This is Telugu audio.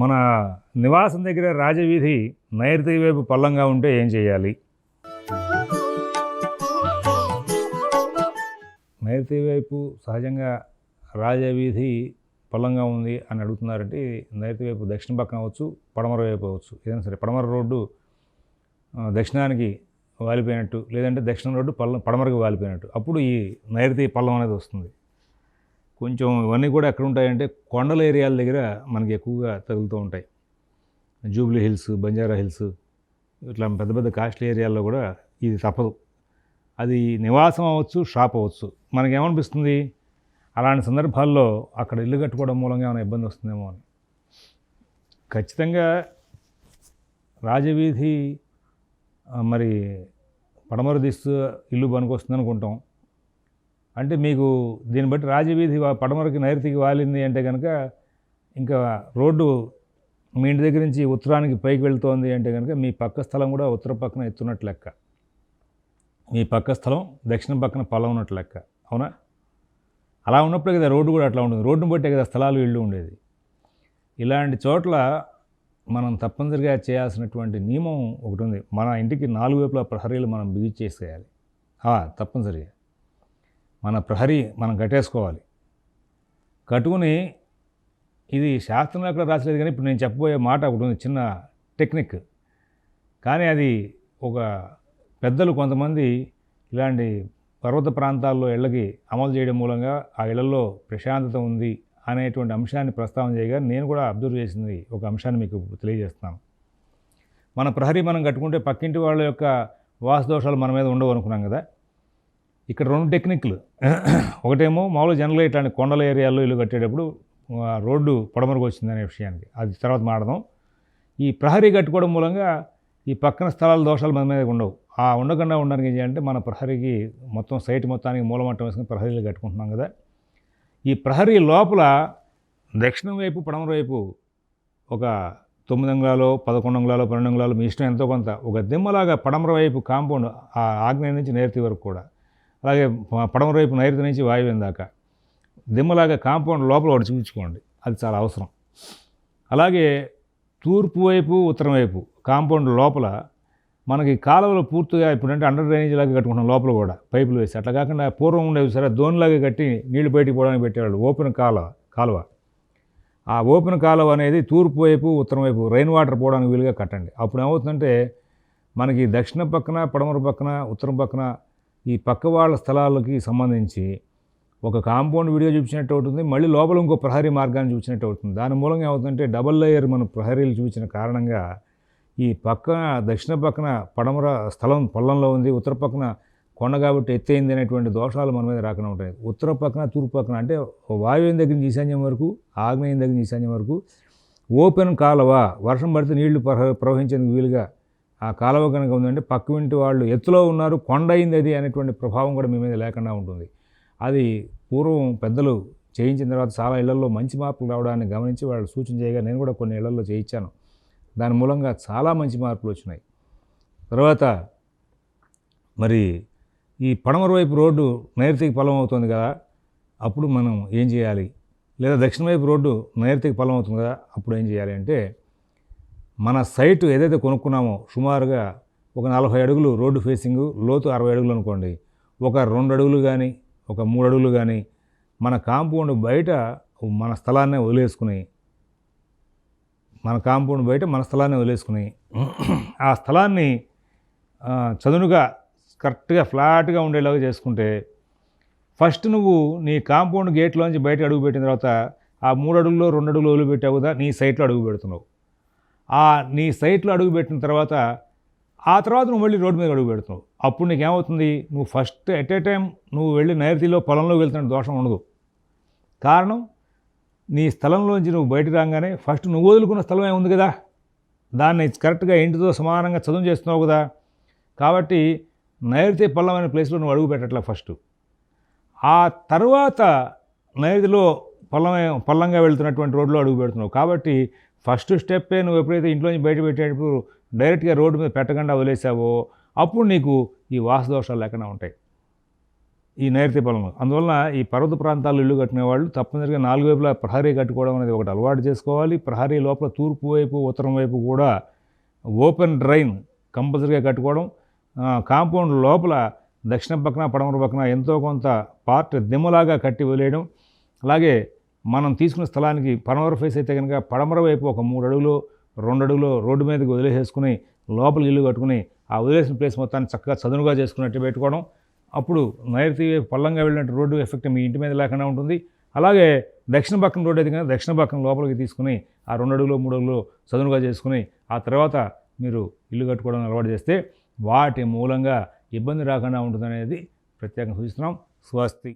మన నివాసం దగ్గర రాజవీధి నైరుతి వైపు పల్లంగా ఉంటే ఏం చేయాలి? నైరుతి వైపు సహజంగా రాజవీధి పల్లంగా ఉంది అని అడుగుతున్నారంటే నైరుతి వైపు దక్షిణ పక్కన అవ్వచ్చు పడమర వైపు అవ్వచ్చు. ఏదైనా సరే పడమర రోడ్డు దక్షిణానికి వాలిపోయినట్టు లేదంటే దక్షిణ రోడ్డు పల్లం పడమరకు వాలిపోయినట్టు. అప్పుడు ఈ నైరుతి పల్లం అనేది వస్తుంది. కొంచెం ఇవన్నీ కూడా ఎక్కడ ఉంటాయంటే కొండల ఏరియాల దగ్గర మనకి ఎక్కువగా తగులుతూ ఉంటాయి. జూబ్లీ హిల్స్ బంజారా హిల్స్ ఇట్లా పెద్ద పెద్ద కాస్ట్లీ ఏరియాల్లో కూడా ఇది తప్పదు. అది నివాసం అవ్వచ్చు షాప్ అవ్వచ్చు. మనకేమనిపిస్తుంది? అలాంటి సందర్భాల్లో అక్కడ ఇల్లు కట్టుకోవడం మూలంగా ఏమైనా ఇబ్బంది వస్తుందేమో అని. ఖచ్చితంగా రాజవీధి మరి పడమర ఇల్లు ఇల్లు పనికొస్తుంది అనుకుంటాం అంటే మీకు దీన్ని బట్టి రాజవీధి పడమరకి నైరుతికి వాలింది అంటే కనుక ఇంకా రోడ్డు మీ ఇంటి దగ్గర నుంచి ఉత్తరానికి పైకి వెళ్తోంది అంటే కనుక మీ పక్క స్థలం కూడా ఉత్తర పక్కన ఎత్తున్నట్టు లెక్క. మీ పక్క స్థలం దక్షిణ పక్కన పొలం ఉన్నట్టు లెక్క. అవునా? అలా ఉన్నప్పుడే కదా రోడ్డు కూడా అట్లా ఉంటుంది రోడ్డును బట్టే కదా స్థలాలు ఇళ్ళు ఉండేది. ఇలాంటి చోట్ల మనం తప్పనిసరిగా చేయాల్సినటువంటి నియమం ఒకటి ఉంది. మన ఇంటికి నాలుగు వైపులా ప్రహరీలు మనం బిగించేసేయాలి తప్పనిసరిగా. మన ప్రహరీ మనం కట్టేసుకోవాలి. కట్టుకుని ఇది శాస్త్రంలో ఎక్కడ రాసలేదు కానీ ఇప్పుడు నేను చెప్పబోయే మాట ఒకటి ఉంది చిన్న టెక్నిక్. కానీ అది ఒక పెద్దలు కొంతమంది ఇలాంటి పర్వత ప్రాంతాల్లో ఇళ్ళకి అమలు చేయడం మూలంగా ఆ ఇళ్ళలో ప్రశాంతత ఉంది అనేటువంటి అంశాన్ని ప్రస్తావన చేయగా నేను కూడా అబ్జర్వ్ చేసింది ఒక అంశాన్ని మీకు తెలియజేస్తున్నాను. మన ప్రహరీ మనం కట్టుకుంటే పక్కింటి వాళ్ళ యొక్క వాసదోషాలు మన మీద ఉండవు అనుకున్నాం కదా. ఇక్కడ రెండు టెక్నిక్లు. ఒకటేమో మామూలుగా జనరల్ ఇట్లాంటి కొండల ఏరియాల్లో ఇల్లు కట్టేటప్పుడు రోడ్డు పొడమరకు వచ్చిందనే విషయానికి అది తర్వాత మాడదాం ఈ ప్రహరీ కట్టుకోవడం మూలంగా ఈ పక్కన స్థలాల దోషాలు మన మీద ఉండవు. ఆ ఉండకుండా ఉండడానికి ఏం చేయాలంటే మన ప్రహరీకి మొత్తం సైట్ మొత్తానికి మూలమట్టం వేసుకుని ప్రహరీలు కట్టుకుంటున్నాం కదా. ఈ ప్రహరీ లోపల దక్షిణం వైపు పడమర వైపు ఒక తొమ్మిది అంగుళాలో పదకొండు అంగుళాలో పన్నెండు అంగుళాలు మీ ఇష్టం ఎంతో కొంత ఒక దిమ్మలాగా పడమర వైపు కాంపౌండ్ ఆ ఆగ్నేయ నుంచి నేర్తి వరకు కూడా అలాగే పడమ వైపు నైరుతి నుంచి వాయువ్యం దాకా. దిమ్మలాగా కాంపౌండ్ లోపల ఒకటి చూపించుకోండి. అది చాలా అవసరం. అలాగే తూర్పు వైపు ఉత్తరం వైపు కాంపౌండ్ లోపల మనకి కాలువలు పూర్తిగా ఇప్పుడంటే అండర్ డ్రైనేజ్ లాగా కట్టుకుంటాం లోపల కూడా. పైపులు వేసి. అట్లా కాకుండా పూర్వం ఉండేవి సరే దోనిలాగా కట్టి నీళ్ళు బయటికి పోవడానికి పెట్టేవాళ్ళు. ఓపెన్ కాలువ కాలువ. ఆ ఓపెన్ కాలువ అనేది తూర్పు వైపు ఉత్తరం వైపు రెయిన్ వాటర్ పోవడానికి వీలుగా కట్టండి. అప్పుడు ఏమవుతుందంటే మనకి దక్షిణ పక్కన పడమర పక్కన ఉత్తరం పక్కన ఈ పక్క వాళ్ళ స్థలాలకి సంబంధించి ఒక కాంపౌండ్ వీడియో చూపించినట్టు అవుతుంది. మళ్ళీ లోపల ఇంకో ప్రహరీ మార్గాన్ని చూపించినట్టు అవుతుంది. దాని మూలంగా ఏమవుతుందంటే డబల్ లేయర్ మన ప్రహరీలు చూపించిన కారణంగా ఈ పక్కన దక్షిణ పక్కన పడమర స్థలం పొలంలో ఉంది. ఉత్తర పక్కన కొండ కాబట్టి ఎత్తైంది అనేటువంటి దోషాలు మన మీద రాకుండా ఉంటాయి. ఉత్తర పక్కన తూర్పు పక్కన అంటే వాయువ్యం దగ్గర నుంచి ఈశాన్యం వరకు ఆగ్నేయం దగ్గర నుంచి ఈశాన్యం వరకు ఓపెన్ కాలువ వర్షం పడితే నీళ్ళు ప్రవహించేందుకు వీలుగా ఆ కాలువ కనుక ఉందంటే పక్కింటి వాళ్ళు ఎత్తులో ఉన్నారు కొండ అయింది అది అనేటువంటి ప్రభావం కూడా మీ మీద లేకుండా ఉంటుంది. అది పూర్వం పెద్దలు చేయించిన తర్వాత చాలా ఇళ్ళలో మంచి మార్పులు రావడాన్ని గమనించి వాళ్ళు సూచన చేయగా నేను కూడా కొన్ని ఇళ్ళలో చేయించాను. దాని మూలంగా చాలా మంచి మార్పులు వచ్చినాయి. తర్వాత మరి ఈ పడమర వైపు రోడ్డు నైరుతికి పొలం అవుతుంది కదా అప్పుడు మనం ఏం చేయాలి? లేదా దక్షిణ వైపు రోడ్డు నైరుతికి పొలం అవుతుంది కదా అప్పుడు ఏం చేయాలి అంటే మన సైటు ఏదైతే కొనుక్కున్నామో సుమారుగా ఒక నలభై అడుగులు రోడ్డు ఫేసింగ్ లోతు అరవై అడుగులు అనుకోండి. ఒక రెండు అడుగులు కానీ ఒక మూడు అడుగులు కానీ మన కాంపౌండ్ బయట మన స్థలాన్నే వదిలేసుకుని మన కాంపౌండ్ బయట మన స్థలాన్ని వదిలేసుకుని ఆ స్థలాన్ని చదునుగా కరెక్ట్గా ఫ్లాట్గా ఉండేలాగా చేసుకుంటే ఫస్ట్ నువ్వు నీ కాంపౌండ్ గేట్లోంచి బయట అడుగు పెట్టిన తర్వాత ఆ మూడు అడుగులో రెండు అడుగులు వదిలిపెట్టావు కదా నీ సైట్లో అడుగు పెడుతున్నావు. ఆ నీ సైట్లో అడుగుపెట్టిన తర్వాత ఆ తర్వాత నువ్వు మళ్ళీ రోడ్డు మీద అడుగు పెడుతున్నావు. అప్పుడు నీకు ఏమవుతుంది నువ్వు ఫస్ట్ ఎట్ ఏ టైం నువ్వు వెళ్ళి నైరుతిలో పొలంలోకి వెళ్తున్న దోషం ఉండదు. కారణం నీ స్థలంలోంచి నువ్వు బయట రాగానే ఫస్ట్ నువ్వు వదులుకున్న స్థలమే ఉంది కదా? దాన్ని కరెక్ట్గా ఇంటితో సమానంగా చదువు చేస్తున్నావు కదా? కాబట్టి నైరుతి పల్లం అనే ప్లేస్లో నువ్వు అడుగు పెట్టట్లే ఫస్ట్. ఆ తర్వాత నైరుతిలో పల్లమే పల్లంగా వెళ్తున్నటువంటి రోడ్లో అడుగు పెడుతున్నావు. కాబట్టి ఫస్ట్ స్టెప్పే నువ్వు ఎప్పుడైతే ఇంట్లోంచి బయట పెట్టేటప్పుడు డైరెక్ట్గా రోడ్డు మీద పెట్టకుండా వదిలేసావో అప్పుడు నీకు ఈ వాసదోషాలు దోషాలు లేకుండా ఉంటాయి. ఈ నైరుతి పొలంలో అందువలన ఈ పర్వత ప్రాంతాల్లో ఇల్లు కట్టిన వాళ్ళు తప్పనిసరిగా నాలుగు వైపులా ప్రహరీ కట్టుకోవడం అనేది ఒకటి అలవాటు చేసుకోవాలి. ప్రహరీ లోపల తూర్పు వైపు ఉత్తరం వైపు కూడా ఓపెన్ డ్రైన్ కంపల్సరీగా కట్టుకోవడం. కాంపౌండ్ లోపల దక్షిణ పక్కన పడమర పక్కన ఎంతో కొంత పార్ట్ దిమ్మలాగా కట్టి వదిలేయడం. అలాగే మనం తీసుకున్న స్థలానికి పడమర ఫేస్ అయితే కనుక పడమర వైపు ఒక మూడు అడుగులు రెండు అడుగులు రోడ్డు మీదకి వదిలేసేసుకుని లోపల ఇల్లు కట్టుకుని ఆ వదిలేసిన ప్లేస్ మొత్తాన్ని చక్కగా చదునుగా చేసుకున్నట్టు పెట్టుకోవడం. అప్పుడు నైరుతి వైపు పల్లంగా వెళ్ళినట్టు రోడ్డు ఎఫెక్ట్ మీ ఇంటి మీద లేకుండా ఉంటుంది. అలాగే దక్షిణ పక్కన రోడ్డు అయితే కనుక దక్షిణ పక్కన లోపలికి తీసుకుని ఆ రెండు అడుగులు మూడు అడుగులు చదునుగా చేసుకుని ఆ తర్వాత మీరు ఇల్లు కట్టుకోవడం అలవాటు చేస్తే వాటి మూలంగా ఇబ్బంది రాకుండా ఉంటుందనేది ప్రత్యేకంగా సూచిస్తున్నాం. స్వస్తి.